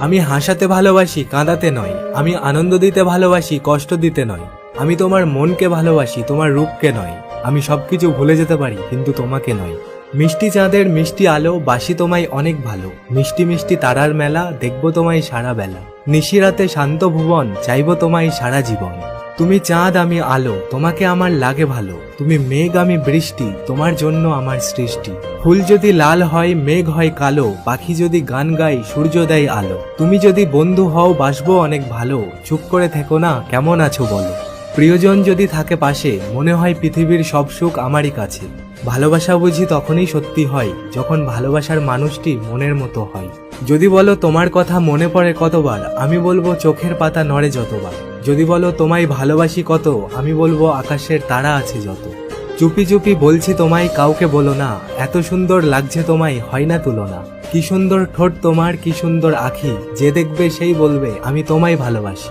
আমি হাসাতে ভালোবাসি, কাঁদাতে নয়। আমি আনন্দ দিতে ভালোবাসি, কষ্ট দিতে নয়। আমি তোমার মনকে ভালোবাসি, তোমার রূপকে নয়। আমি সবকিছু ভুলে যেতে পারি, কিন্তু তোমাকে নয়। মিষ্টি চাঁদের মিষ্টি আলো, বাসি তোমায় অনেক ভালো। মিষ্টি মিষ্টি তারার মেলা, দেখব তোমায় সারা বেলা। নিশিরাতে শান্ত ভুবন, চাইব তোমায় সারা জীবন। তুমি চাঁদ, আমি আলো, তোমাকে আমার লাগে ভালো। তুমি মেঘ, আমি বৃষ্টি, তোমার জন্য আমার সৃষ্টি। ফুল যদি লাল হয়, মেঘ হয় কালো, পাখি যদি গান গায়, সূর্য দেয় আলো। তুমি যদি বন্ধু হও, বাসবো অনেক ভালো। চুপ করে থেকো না, কেমন আছো বলো? প্রিয়জন যদি থাকে পাশে, মনে হয় পৃথিবীর সব সুখ আমারই কাছে। ভালোবাসা বুঝি তখনই সত্যি হয়, যখন ভালোবাসার মানুষটি মনের মতো হয়। যদি বলো তোমার কথা মনে পড়ে কতবার, আমি বলব চোখের পাতা নড়ে যতবার। যদি বলো তোমায় ভালোবাসি কত, আমি বলব আকাশের তারা আছে যত। চুপি চুপি বলছি তোমায়, কাউকে বলো না, এত সুন্দর লাগছে তোমায়, হয় না তুলনা। কি সুন্দর ঠোঁট তোমার, কি সুন্দর আখি, যে দেখবে সেই বলবে, আমি তোমায় ভালোবাসি।